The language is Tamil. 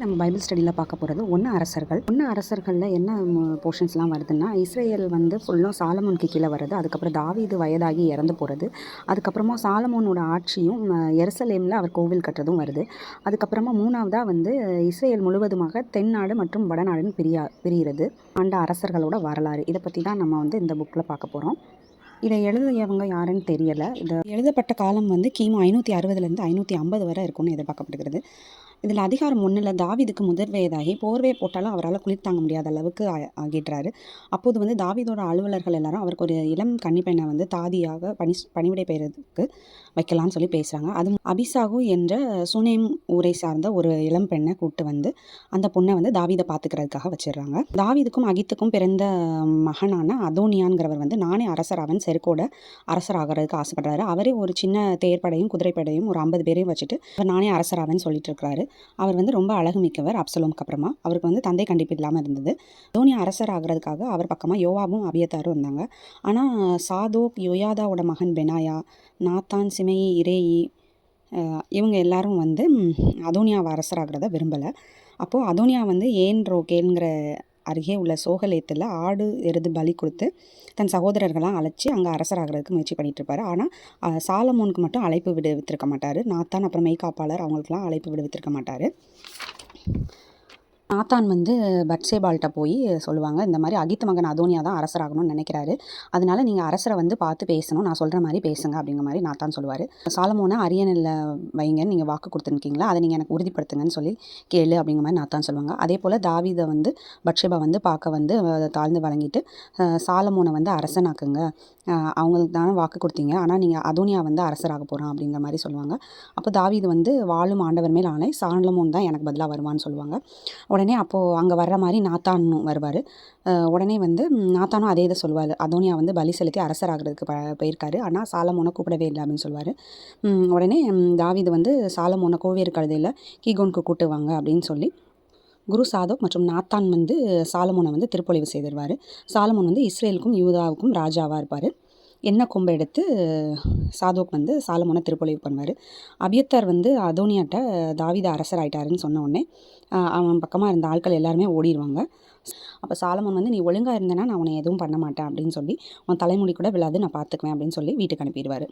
நம்ம பைபிள் ஸ்டடியில் பார்க்க போகிறது ஒன்று அரசர்கள். ஒன்று அரசர்களில் என்ன போர்ஷன்ஸ்லாம் வருதுன்னா இஸ்ரேல் வந்து ஃபுல்லும் சாலமோனுக்கு கீழே வருது. அதுக்கப்புறம் தாவீது வயதாகி இறந்து போகிறது அதுக்கப்புறமா சாலமோனோட ஆட்சியும் எருசலேமில் அவர் கோவில் கட்டுறதும் வருது. அதுக்கப்புறமா மூணாவதாக வந்து இஸ்ரேல் முழுவதுமாக தென்னாடு மற்றும் வடநாடுன்னு பிரியா பிரிகிறது ஆண்ட அரசர்களோட வரலாறு. இதை பற்றி தான் நம்ம வந்து இந்த புக்கில் பார்க்க போகிறோம் இதை எழுதியவங்க யாருன்னு தெரியலை. இது எழுதப்பட்ட காலம் வந்து கிமு ஐநூற்றி அறுபதுலேருந்து ஐநூற்றி ஐம்பது வரை இருக்கும்னு எதிர்பார்க்கப்படுகிறது. இதில் அதிகாரம் ஒன்றில் தாவீதுக்கு முதற் வயதாகி போர்வை போட்டாலும் அவரால் குளிர் தாங்க முடியாத அளவுக்கு ஆ- ஆகிடுறாரு அப்போது வந்து தாவீதோட அலுவலர்கள் எல்லாரும் அவருக்கு ஒரு இளம் கன்னிப்பெண்ணை வந்து தாதியாக பணி பணிவிடை பெறதுக்கு வைக்கலாம்னு சொல்லி பேசுகிறாங்க அது அபிசாகு என்ற சுனேம் ஊரை சார்ந்த ஒரு இளம் பெண்ணை கூப்பிட்டு வந்து அந்த பொண்ணை வந்து தாவீதை பார்த்துக்கிறதுக்காக வச்சிடுறாங்க. தாவீதுக்கும் அகித்துக்கும் பிறந்த மகனான அதோனியான்கிறவர் வந்து நானே அரசராவன் செருக்கோட அரசராகிறதுக்கு ஆசைப்படுறாரு. அவரே ஒரு சின்ன தேர்ப்படையும் குதிரைப்படையும் ஒரு ஐம்பது பேரையும் வச்சுட்டு நானே அரசராவன் சொல்லிட்டு இருக்கிறாரு. அவர் வந்து ரொம்ப அழகு மிக்கவர் அப்சலோம்க்கு அப்புறமா. அவருக்கு வந்து தந்தை கண்டிப்பு இல்லாமல் இருந்தது. தோனி அரசர் ஆகிறதுக்காக அவர் பக்கமாக யோவாவும் அபியத்தாரும் இருந்தாங்க. ஆனால் சாதோக் யோயாதாவோட மகன் பெனாயா நாத்தான் சிமையி இரேயி இவங்க எல்லாரும் வந்து அதோனியாவை அரசராகிறத விரும்பலை. அப்போது அதோனியா வந்து ஏன் ரோகேங்கிற அருகே உள்ள சோகலேத்தில் ஆடு எருது பலி கொடுத்து தன் சகோதரர்களாம் அழைச்சி அங்கே அரசராகிறதுக்கு முயற்சி பண்ணிகிட்டு இருப்பார் ஆனால் சாலமோனுக்கு மட்டும் அழைப்பு விடுவித்திருக்க மாட்டார். நாத்தான் அப்புறம் மெய்காப்பாளர் அவங்களுக்குலாம் அழைப்பு விடுவித்திருக்க மாட்டார். நாத்தான் வந்து பட்சேபால்கிட்ட போய் சொல்லுவாங்க. இந்த மாதிரி அகித் மகன் அதோனியா தான் அரசராகணும்னு நினைக்கிறாரு. அதனால நீங்கள் அரசரை வந்து பார்த்து பேசணும். நான் சொல்கிற மாதிரி பேசுங்க அப்படிங்கிற மாதிரி நாத்தான் சொல்லுவார். சாலமோனை அரியணையில் வைங்கன்னு நீங்கள் வாக்கு கொடுத்துருக்கீங்களா? அதை நீங்கள் எனக்கு உறுதிப்படுத்துங்கன்னு சொல்லி கேளு அப்படிங்கிற மாதிரி நாத்தான் சொல்லுவாங்க. அதே போல் தாவீதை வந்து பட்சேபா வந்து பார்க்க வந்து தாழ்ந்து வழங்கிட்டு சாலமோனை வந்து அரசனாக்குங்க. அவங்களுக்கு தானே வாக்கு கொடுத்தீங்க. ஆனால் நீங்கள் அதோனியா வந்து அரசராக போகிறான் அப்படிங்கிற மாதிரி சொல்லுவாங்க. அப்போ தாவீது வந்து வாழும் ஆண்டவர் மேல் ஆணை. சாலமோன் தான் எனக்கு பதிலாக வருவான்னு சொல்லுவாங்க. உடனே அப்போது அங்கே வர்ற மாதிரி நாத்தானும் வருவார். உடனே வந்து நாத்தானும் அதே இதை சொல்லுவார். அதோனியா வந்து பலி செலுத்தி அரசராகிறதுக்கு ப போயிருக்காரு. ஆனால் சாலமோனை கூப்பிடவே இல்லை அப்படின்னு சொல்லுவார் உடனே தாவிது வந்து சாலமோனை கோவேறு கழுதையில் கீகோனுக்கு கூட்டுவாங்க அப்படின்னு சொல்லி குரு சாதோக் மற்றும் நாத்தான் வந்து சாலமோனை வந்து திருப்பொழிவு செய்திருவார். சாலமோன் வந்து இஸ்ரேலுக்கும் யூதாவுக்கும் ராஜாவாக இருப்பார். எண்ணெய் கொம்பை எடுத்து சாதோக் வந்து சாலமோனை திருப்பொழிவு பண்ணுவார். அபியத்தார் வந்து அதோனியாட்ட தாவித அரசர் ஆயிட்டாருன்னு சொன்ன உடனே அவன் பக்கமாக இருந்த ஆட்கள் எல்லாருமே ஓடிடுவாங்க அப்போ சாலமோன் வந்து நீ ஒழுங்காக இருந்தேன்னா நான் உன்னை எதுவும் பண்ண மாட்டேன் அப்படின்னு சொல்லி உன் தலைமுடி கூட விழாது நான் பார்த்துக்குவேன் அப்படின்னு சொல்லி வீட்டுக்கு அனுப்பிடுவார்.